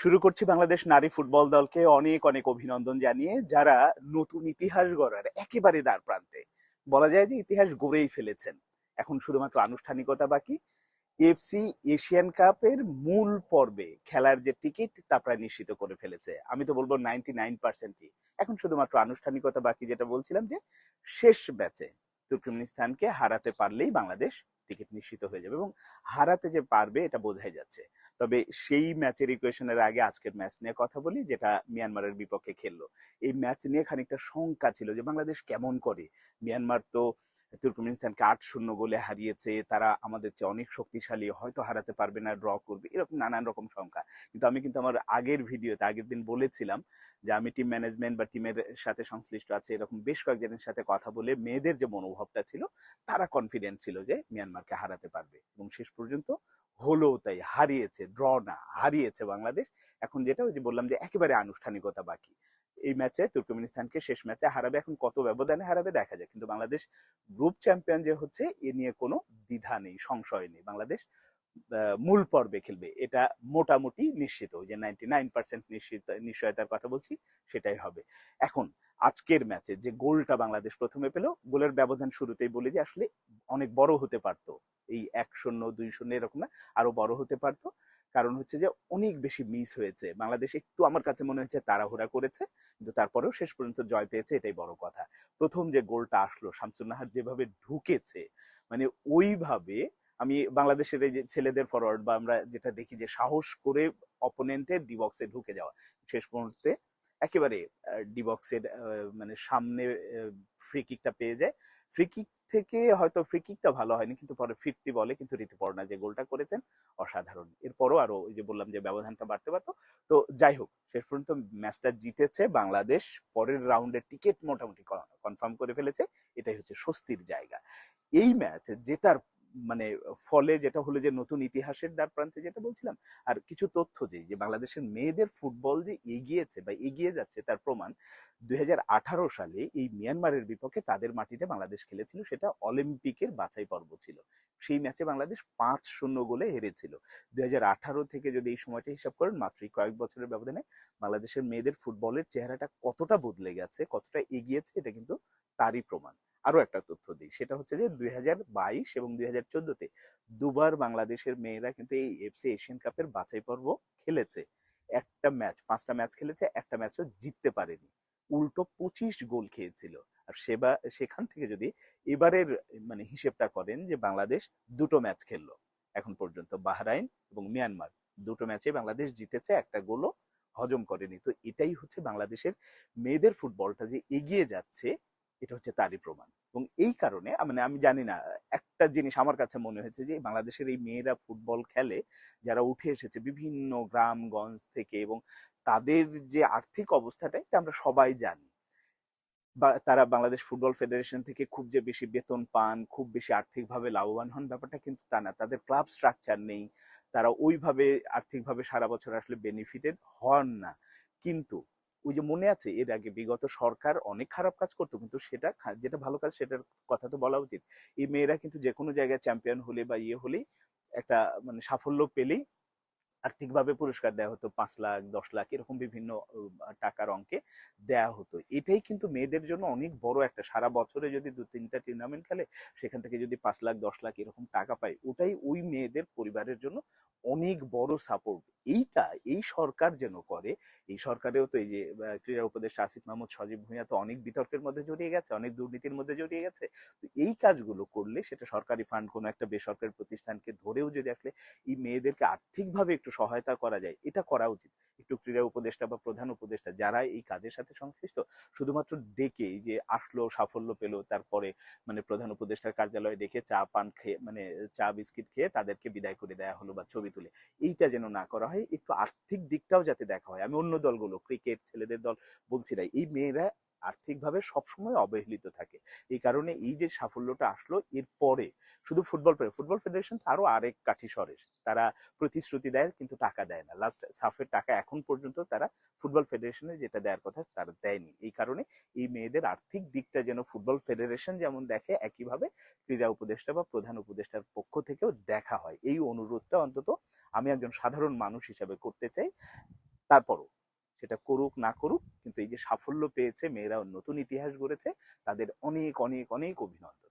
শুরু করছি বাংলাদেশ নারী ফুটবল দলকে অনেক অনেক অভিনন্দন জানিয়ে যারা নতুন ইতিহাস গড়ার একেবারে দ্বার প্রান্তে, বলা যায় যে ইতিহাস গড়েই ফেলেছেন। এখন শুধুমাত্র আনুষ্ঠানিকতা বাকি, এফসি এশিয়ান কাপের মূল পর্বে খেলার যে টিকিট, তা প্রায় নিশ্চিত করে ফেলেছে। আমি তো বলব নাইনটি নাইন পার্সেন্টই। এখন শুধুমাত্র আনুষ্ঠানিকতা বাকি যেটা বলছিলাম যে, শেষ ম্যাচে তুর্কমেনিস্তানকে হারাতে পারলেই বাংলাদেশ টিকিট নিশ্চিত হয়ে যাবে এবং হারাতে যে পারবে এটা বোঝাই যাচ্ছে। তবে সেই ম্যাচের ইকুয়েশনের আগে আজকের ম্যাচ নিয়ে কথা বলি, যেটা মিয়ানমারের বিপক্ষে খেললো। এই ম্যাচ নিয়ে খানিকটা শঙ্কা ছিল যে বাংলাদেশ কেমন করে? মিয়ানমার তো তুর্কমেনিস্তানকে আট শূন্য গোলে হারিয়েছে, তারা আমাদের চেয়ে অনেক শক্তিশালী, হয়তো হারাতে পারবে না, ড্র করবে, এরকম নানান রকম সংখ্যা। কিন্তু আমি কিন্তু আমার আগের ভিডিওতে, আগের দিন বলেছিলাম যে আমি টিম ম্যানেজমেন্ট বা টিমের সাথে সংশ্লিষ্ট আছে, এরকম বেশ কয়েকজনের সাথে কথা বলে মেয়েদের যে মনোভাবটা ছিল, তারা কনফিডেন্ট ছিল যে মিয়ানমারকে হারাতে পারবে। এবং শেষ পর্যন্ত হলো তাই, হারিয়েছে, ড্র না, হারিয়েছে বাংলাদেশ। এখন যেটা ওই যে বললাম যে একেবারে আনুষ্ঠানিকতা বাকি। এই ম্যাচে, তুর্কমেনিস্তানকে শেষ ম্যাচে হারাবে। এখন কত ব্যবধানে হারাবে দেখা যায় কিন্তু বাংলাদেশ গ্রুপ চ্যাম্পিয়ন যে হচ্ছে, এ নিয়ে কোনো দ্বিধা নেই, সংশয় নেই। বাংলাদেশ মূল পর্বে খেলবে। এটা মোটামুটি নিশ্চিত। যে নাইনটি নাইন পার্সেন্ট নিশ্চিত, নিশ্চয়তার কথা বলছি, সেটাই হবে। এখন আজকের ম্যাচে যে গোলটা বাংলাদেশ প্রথমে পেল, গোলের ব্যবধান শুরুতেই বলি যে আসলে অনেক বড় হতে পারতো। এই এক শূন্য, দুই শূন্য, এরকম না, আরও বড় হতে পারতো। কারণ হচ্ছে যে অনেক বেশি মিস হয়েছে। বাংলাদেশ একটু আমার কাছে মনে হয়েছে তাড়াহুড়া করেছে, কিন্তু তারপরেও শেষ পর্যন্ত জয় পেয়েছে, এটাই বড় কথা। প্রথম যে গোলটা আসলো শামসুন নাহার যেভাবে ঢুকেছে মানে ওইভাবে আমি বাংলাদেশের এই যে ছেলেদের ফরওয়ার্ড বা আমরা যেটা দেখি যে সাহস করে অপোনেন্টের ডিবক্সে ঢুকে যাওয়া, শেষ মুহূর্তে একেবারে ডিবক্সের মানে সামনে ফ্রি কিকটা পেয়ে যায়। ফ্রি কিক থেকে হয়তো ফ্রিকিকটা ভালো হয়নি, কিন্তু পরে ফিরতি বলে কিন্তু ঋতুপর্ণা যে গোলটা করেছেন, অসাধারণ। এরপরও আরও ওই যে বললাম যে ব্যবধানটা বাড়তে পারতো। তো যাই হোক, শেষ পর্যন্ত ম্যাচটা জিতেছে বাংলাদেশ, পরের রাউন্ডে টিকিট মোটামুটি কনফার্ম করে ফেলেছে, এটাই হচ্ছে স্বস্তির জায়গা। এই ম্যাচ জেতার মানে ফলে যেটা হলো যে, নতুন ইতিহাসের দ্বার প্রান্তে যেটা বলছিলাম, আর কিছু তথ্য যে যে বাংলাদেশের মেয়েদের ফুটবল যে এগিয়েছে বা এগিয়ে যাচ্ছে তার প্রমাণ দু হাজার আঠারো সালে এই মিয়ানমারের বিপক্ষে তাদের মাটিতে বাংলাদেশ খেলেছিল, সেটা অলিম্পিকের বাছাই পর্ব ছিল। সেই ম্যাচে বাংলাদেশ পাঁচ শূন্য গোলে হেরেছিল। দুই হাজার আঠারো থেকে যদি এই সময়টা হিসাব করেন মাত্র এই কয়েক বছরের ব্যবধানে বাংলাদেশের মেয়েদের ফুটবলের চেহারাটা কতটা বদলে গেছে, কতটা এগিয়েছে, এটা কিন্তু তারই প্রমাণ। আরও একটা তথ্য দিই। সেটা হচ্ছে যে, দুই হাজার বাইশ এবং দুই হাজার চোদ্দতে দুবার বাংলাদেশের মেয়েরা কিন্তু এই এফসি এশিয়ান কাপের বাছাই পর্ব খেলেছে। একটা ম্যাচ, পাঁচটা ম্যাচ খেলেছে, একটা ম্যাচও জিততে পারেনি। উল্টো পঁচিশ গোল খেয়েছিল। আর সেবা, সেখান থেকে যদি এবারের মানে হিসেবটা করেন যে, বাংলাদেশ দুটো ম্যাচ খেললো এখন পর্যন্ত, বাহরাইন এবং মিয়ানমার। দুটো ম্যাচে বাংলাদেশ জিতেছে, একটা গোলও হজম করেনি। তো এটাই হচ্ছে বাংলাদেশের মেয়েদের ফুটবলটা যে এগিয়ে যাচ্ছে এটা হচ্ছে তারই প্রমাণ। এবং এই কারণে মানে আমি জানি না, একটা জিনিস আমার কাছে মনে হয়েছে যে, বাংলাদেশের এই মেয়েরা ফুটবল খেলে, যারা উঠে এসেছে বিভিন্ন গ্রামগঞ্জ থেকে এবং তাদের যে আর্থিক অবস্থাটা, এটা আমরা সবাই জানি। তারা বাংলাদেশ ফুটবল ফেডারেশন থেকে খুব যে বেশি বেতন পান, খুব বেশি আর্থিকভাবে লাভবান হন, ব্যাপারটা কিন্তু তা না। তাদের ক্লাব স্ট্রাকচার নেই, তারা ওইভাবে আর্থিকভাবে সারা বছর আসলে বেনিফিটেড হন না। কিন্তু ওই যে মনে আছে, এর আগে বিগত সরকার অনেক খারাপ কাজ করতো, কিন্তু সেটা যেটা ভালো কাজ সেটার কথা তো বলা উচিত। এই মেয়েরা কিন্তু যে কোনো জায়গায় চ্যাম্পিয়ন হলে বা ইয়ে হলেই একটা মানে সাফল্য পেলেই আর্থিকভাবে পুরস্কার দেওয়া হতো, পাঁচ লাখ, দশ লাখ, এরকম বিভিন্ন টাকার অঙ্কে দেয়া হতো। এটাই কিন্তু মেয়েদের জন্য অনেক বড় একটা, সারা বছরে যদি দু তিনটা টুর্নামেন্ট খেলে, সেখান থেকে যদি পাঁচ লাখ, দশ লাখ এরকম টাকা পায়, ওটাই ওই মেয়েদের পরিবারের জন্য অনেক বড় সাপোর্ট এইটা, এই সরকার যেন করে, এই সরকারেও তো এই যে ক্রীড়া উপদেষ্টা আসিফ মাহমুদ, সজীব ভুঁইয়া তো অনেক বিতর্কের মধ্যে জড়িয়ে গেছে, অনেক দুর্নীতির মধ্যে জড়িয়ে গেছে। তো এই কাজগুলো করলে সেটা সরকারি ফান্ড কোনো একটা বেসরকারি প্রতিষ্ঠানকে ধরেও যদি আসলে এই মেয়েদেরকে আর্থিকভাবে একটু সহায়তা করা যায়, এটা করা উচিত। একটু ক্রীড়া উপদেষ্টা বা প্রধান উপদেষ্টা যারা এই কাজের সাথে সংশ্লিষ্ট, শুধুমাত্র ডেকে যে আসলো, সাফল্য পেল, তারপরে মানে প্রধান উপদেষ্টার কার্যালয়ে ডেকে চা পান খেয়ে মানে চা বিস্কিট খেয়ে তাদেরকে বিদায় করে দেওয়া হলো বা ছবি তুলে। এইটা যেন না করা হয়, একটু আর্থিক দিকটাও যাতে দেখা হয়। আমি অন্য দলগুলো, ক্রিকেট, ছেলেদের দল বলছি না, এই মেয়েরা আর্থিকভাবে সবসময় অবহেলিত থাকে। এই কারণে এই যে সাফল্যটা আসলো এরপরে শুধু ফুটবল ফুটবল ফেডারেশন তো আরও আরেক কাঠি সরেস তারা প্রতিশ্রুতি দেয় কিন্তু টাকা দেয় না। লাস্ট সাফের টাকা এখন পর্যন্ত তারা ফুটবল ফেডারেশনে যেটা দেওয়ার কথা তারা দেয়নি। এই কারণে এই মেয়েদের আর্থিক দিকটা যেন ফুটবল ফেডারেশন যেমন দেখে, একইভাবে ক্রীড়া উপদেষ্টা বা প্রধান উপদেষ্টার পক্ষ থেকেও দেখা হয়। এই অনুরোধটা অন্তত আমি একজন সাধারণ মানুষ হিসাবে করতে চাই। তারপরও সেটা করুক, না করুক, কিন্তু এই যে সাফল্য পেয়েছে মেয়েরা নতুন ইতিহাস গড়েছে, তাদের অনেক অনেক অনেক অভিনন্দন।